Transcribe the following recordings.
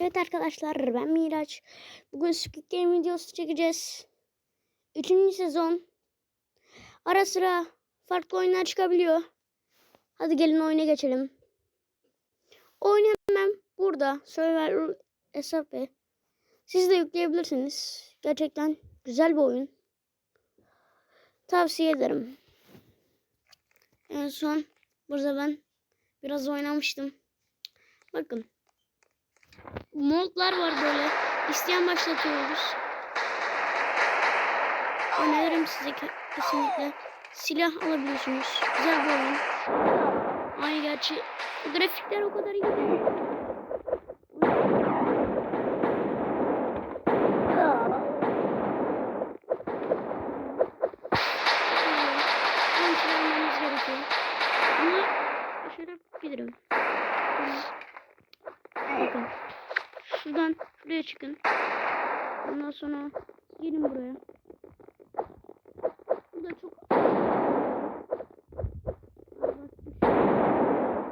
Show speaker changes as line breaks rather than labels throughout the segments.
Evet arkadaşlar ben Miraç. Bugün Squid Game videosu çekeceğiz. Üçüncü sezon. Ara sıra farklı oyunlar çıkabiliyor. Hadi gelin oyuna geçelim. Oyun hemen burada. Survivor hesabı. Siz de yükleyebilirsiniz. Gerçekten güzel bir oyun. Tavsiye ederim. En son burada ben biraz oynamıştım. Bakın. Modlar var böyle. İsteyen başlatıyoruz. Öneririm size ke- kesinlikle. Silah alabiliyorsunuz. Güzel bir oyun. Ay gerçi grafikler o kadar iyi değil. Kontrol almamız gerekiyor. Ama şöyle bilirim. Bakın. Şuraya çıkın. Ondan sonra gelin buraya. Bu da çok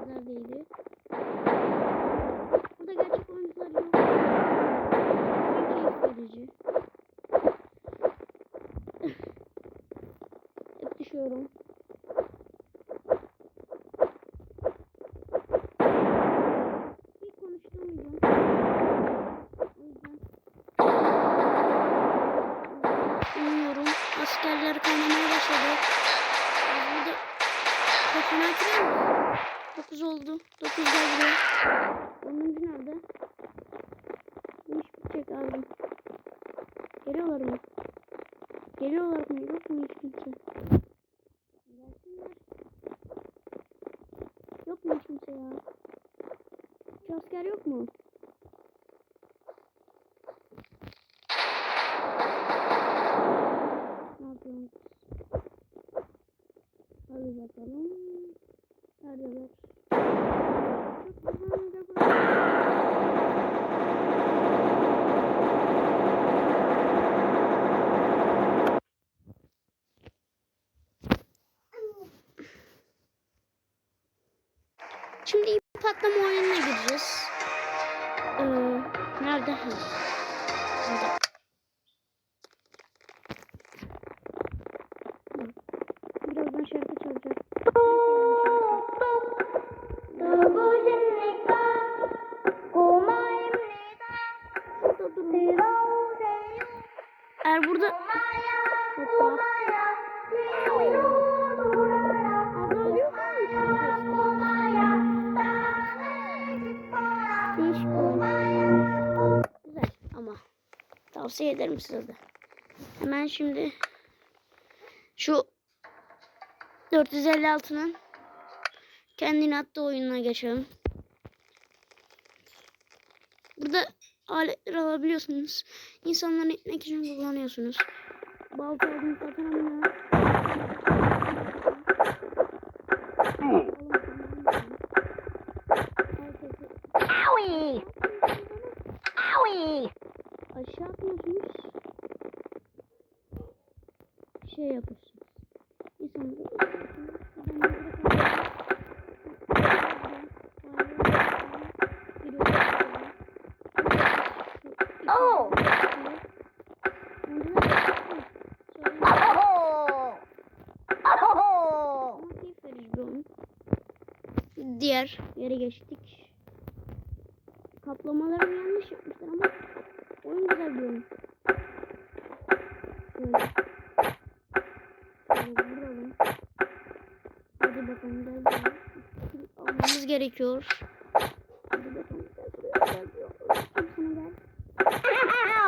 güzel değildi. Burada gerçek oyuncular yok. Keyif verici. Hep düşüyorum. Kaçını hatırlıyor musun? 9 oldu. 9 gel buraya. 10. nerede? Bu iş bitecek abi. Geliyorlar mı? Geliyorlar mı? Yok mu hiç kimse? Gelsinler. Yok mu hiç kimse ya? Hiç asker yok mu? Ne yapıyorsunuz? Hadi bakalım. Neredeler? Çok güzel de burası. Şimdi ip patlama oyununa gireceğiz. Ee, nerede? Burada. Birazdan şarkı çalacak. Eğer burada... tavsiye ederim size de. Hemen şimdi şu 456'nın kendini attığı oyununa geçelim. Burada aletleri alabiliyorsunuz. İnsanları itmek için kullanıyorsunuz. Balta aldım katanamını.
Owie!
Şey yapıyorsunuz. İnsanları
Oh!
Diğer yere geçtik. Kaplamaları yanlış yapmışlar ama oyun güzel bir oyun. Şöyle. Şöyle vuralım. Hadi bakalım gel buraya. Almamız gerekiyor. Hadi bakalım gel buraya gel buraya.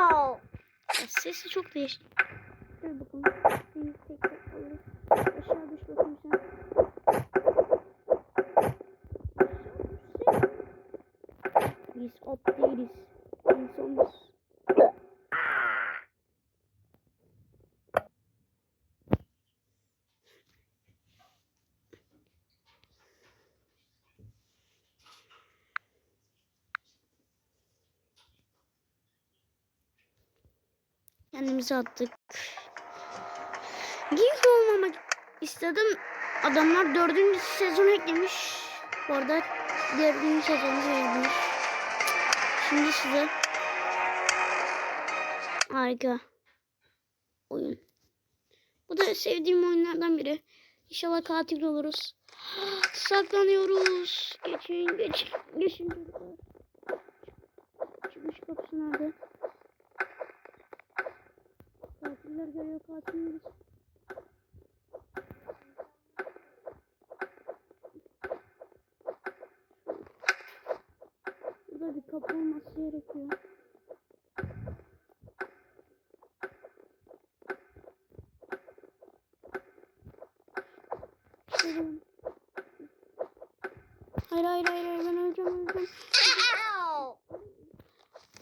Gel. Sesi çok değişti. Gel bakalım. Seni tek alırız. Aşağı düş bakayım sen. Biz at değiliz. İnsanız. Kendimizi attık. Geek olmamak istedim. Adamlar dördüncü sezon eklemiş. Bu arada dördüncü sezonu sevmiş. Şimdi size harika oyun. Bu da sevdiğim oyunlardan biri. İnşallah katil oluruz. Saklanıyoruz. Geçin, geçin, geçin. Çıkış kapısı nerede? Katiller. Burada bir kapı olması gerekiyor. Hayır hayır hayır ben öleceğim öleceğim.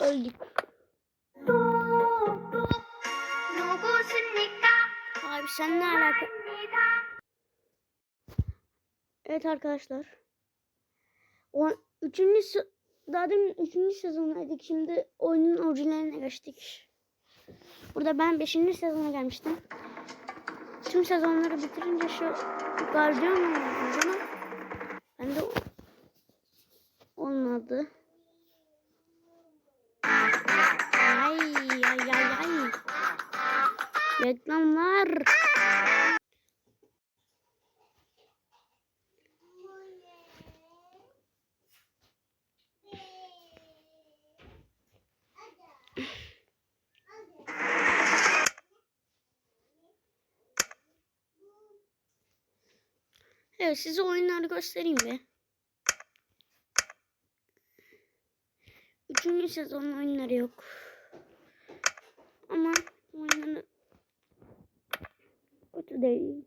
Öldük. Sen ne alaka? Evet arkadaşlar. O üçüncü daha demin üçüncü sezondaydık. Şimdi oyunun orijinaline geçtik. Burada ben beşinci sezona gelmiştim. Tüm sezonları bitirince şu gardiyan olmadı ben de olmadı. Evet size oyunları göstereyim bir. Üçüncü sezon oyunları yok. Ama oyunları kötü değil.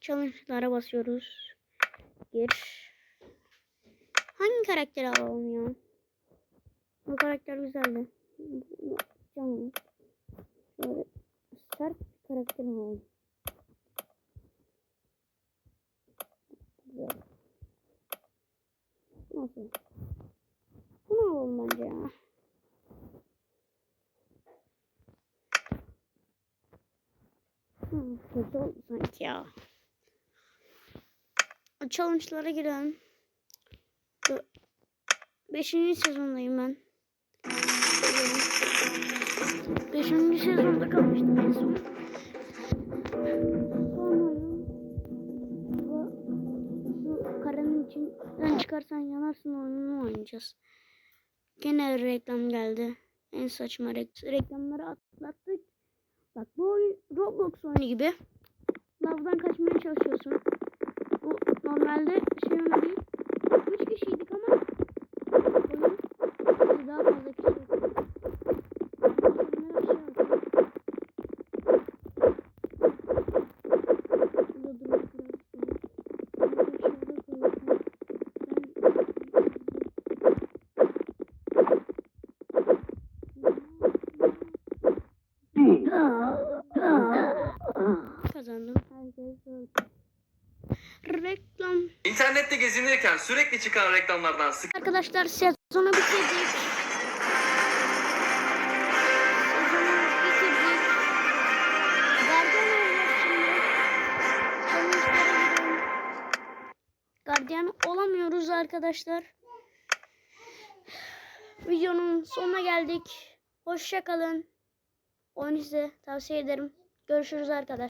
Challenge'lara basıyoruz. Gir. Hangi karakteri alalım ya? Bu karakter güzeldi. Canım. Şöyle sert karakter alalım. Güzel. Nasıl? Bunu alalım bence ya. Kötü oldu sanki ya. Challenge'lara girelim. Beşinci sezondayım ben. Beşinci sezonda kalmıştım en son. Karanın içinden çıkarsan yanarsın oyununu oynayacağız. Gene reklam geldi. En saçma rek- reklamları atlattık. Bak bu oyun Roblox oyunu gibi. Lavdan kaçmaya çalışıyorsun. Bu normalde şey değil. Üç kişiydik ama kazandım. Reklam.
İnternette gezinirken sürekli çıkan reklamlardan sık
Arkadaşlar sezonu bitirdik. Gardiyan olamıyoruz arkadaşlar. Videonun sonuna geldik. Hoşça Oyunu size tavsiye ederim. Görüşürüz arkadaşlar.